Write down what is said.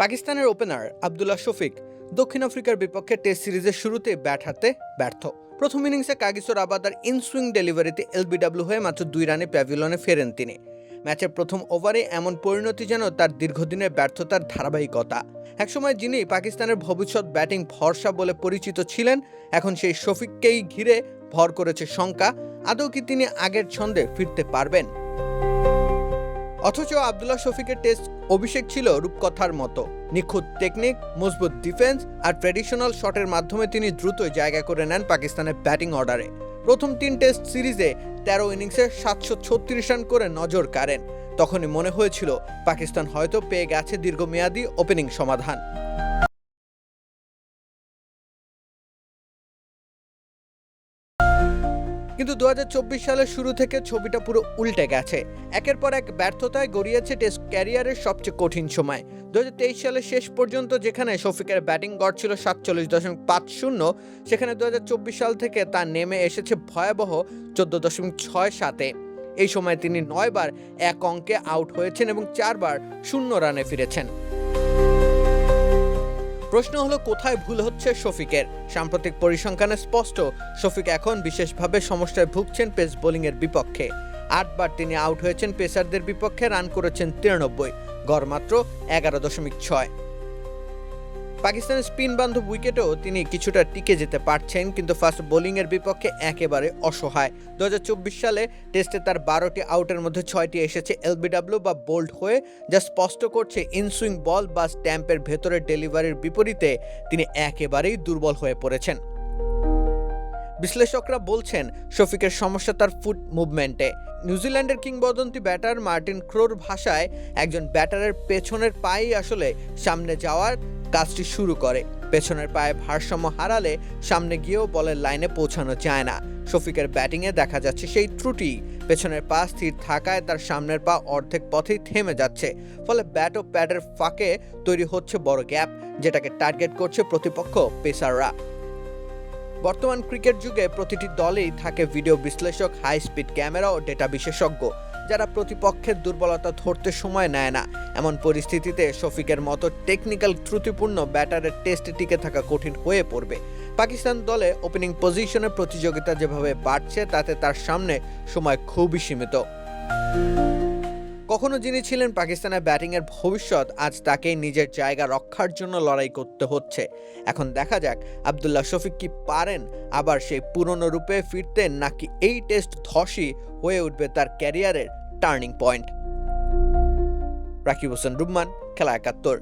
পাকিস্তানের ওপেনার আবদুল্লাহ শফিক দক্ষিণ আফ্রিকার বিপক্ষে টেস্ট সিরিজের শুরুতে ব্যাট হাতে ব্যর্থ। প্রথম ইনিংসে কাগিসোর আবাদার ইনসুইং ডেলিভারিতে এলবিডব্লিউ হয়ে মাত্র দুই রানে প্যাভিলনে ফেরেন তিনি। ম্যাচের প্রথম ওভারে এমন পরিণতি যেন তার দীর্ঘদিনের ব্যর্থতার ধারাবাহিকতা। একসময় যিনি পাকিস্তানের ভবিষ্যৎ ব্যাটিং ভরসা বলে পরিচিত ছিলেন, এখন সেই শফিককেই ঘিরে ভর করেছে শঙ্কা, আদৌ কি তিনি আগের ছন্দে ফিরতে পারবেন? অথচ আবদুল্লাহ শফিকের টেস্ট অভিষেক ছিল রূপকথার মতো। নিখুঁত টেকনিক মজবুত ডিফেন্স আর ট্র্যাডিশনাল শটের মাধ্যমে তিনি দ্রুত জায়গা করে নেন পাকিস্তানের ব্যাটিং অর্ডারে প্রথম তিন টেস্ট সিরিজে তেরো ইনিংসে সাতশো ছত্রিশ রান করে নজর কাড়েন। তখনই মনে হয়েছিল, পাকিস্তান হয়তো পেয়ে গেছে দীর্ঘমেয়াদী ওপেনিং সমাধান। কিন্তু দু হাজার চব্বিশ সালের শুরু থেকে ছবিটা পুরো উল্টে গেছে। একের পর এক ব্যর্থতায় গড়িয়েছে টেস্ট ক্যারিয়ারের সবচেয়ে কঠিন সময়। দু হাজার তেইশ সালের শেষ পর্যন্ত যেখানে শফিকের ব্যাটিং গড় ছিল সাতচল্লিশ দশমিক পাঁচ শূন্য, সেখানে দু হাজার চব্বিশ সাল থেকে তা নেমে এসেছে ভয়াবহ চোদ্দ দশমিক ছয় সাতে। এই সময় তিনি নয়বার এক অঙ্কে আউট হয়েছেন এবং চারবার শূন্য রানে ফিরেছেন। প্রশ্ন হলো, কোথায় ভুল হচ্ছে শফিকের? সাম্প্রতিক পরিসংখ্যানে স্পষ্ট, শফিক এখন বিশেষভাবে সমস্যায় ভুগছেন পেস বোলিংয়ের বিপক্ষে। আটবার তিনি আউট হয়েছেন পেসারদের বিপক্ষে, রান করেছেন তিরানব্বই, গড় মাত্র এগারো দশমিক ছয়। পাকিস্তানের স্পিন বান্ধব উইকেটেও তিনি কিছুটা টিকে যেতে পারছেন, কিন্তু ফাস্ট বোলিংয়ের বিপক্ষে একেবারে অসহায়। দু হাজার চব্বিশ সালে টেস্টে তার বারোটি আউটের মধ্যে ছয়টি এসেছে এলবিডাব্লিউ বা বোল্ড হয়ে, যা স্পষ্ট করছে ইনসুইং বল বা স্ট্যাম্পের ভেতরের ডেলিভারির বিপরীতে তিনি একেবারেই দুর্বল হয়ে পড়েছেন। বিশ্লেষকরা বলছেন, শফিকের সমস্যা তার ফুট মুভমেন্টে। নিউজিল্যান্ডের কিংবদন্তি ব্যাটার মার্টিন ক্রোর ভাষায়, একজন ব্যাটারের পেছনের পায়েই আসলে সামনে যাওয়ার কাজটি শুরু করে। পেছনের পায়ে ভারসাম্য হারালে সামনে গিয়েও বলের লাইনে পৌঁছানো যায় না। শফিকের ব্যাটিংয়ে দেখা যাচ্ছে সেই ত্রুটি। পেছনের পা স্থির থাকায় তার সামনের পা অর্ধেক পথেই থেমে যাচ্ছে। ফলে ব্যাট ও প্যাডের ফাঁকে তৈরি হচ্ছে বড় গ্যাপ, যেটাকে টার্গেট করছে প্রতিপক্ষ পেসাররা। বর্তমান ক্রিকেট যুগে প্রতিটি দলেই থাকে ভিডিও বিশ্লেষক হাই স্পিড ক্যামেরা ও ডেটা বিশেষজ্ঞ, যারা প্রতিপক্ষের দুর্বলতা ধরতে সময় নেয় না। এমন পরিস্থিতিতে শফিকের মতো টেকনিক্যাল ত্রুটিপূর্ণ ব্যাটারের টেস্টে টিকে থাকা কঠিন হয়ে পড়বে। পাকিস্তান দলে ওপেনিং পজিশনে প্রতিযোগিতা যেভাবে বাড়ছে, তাতে তার সামনে সময় খুবই সীমিত। কখনো যিনি ছিলেন পাকিস্তানের ব্যাটিংয়ের ভবিষ্যৎ, আজ তাকে নিজের জায়গা রক্ষার জন্য লড়াই করতে হচ্ছে। এখন দেখা যাক আবদুল্লাহ শফিক কি পারেন, আবার সেই পুরনো রূপে ফিরতে নাকি এই টেস্ট ধসই হয়ে উঠবে তার ক্যারিয়ারের টার্নিং পয়েন্ট। রাকিব হোসেন, রুম্মান, খেলা একাত্তর।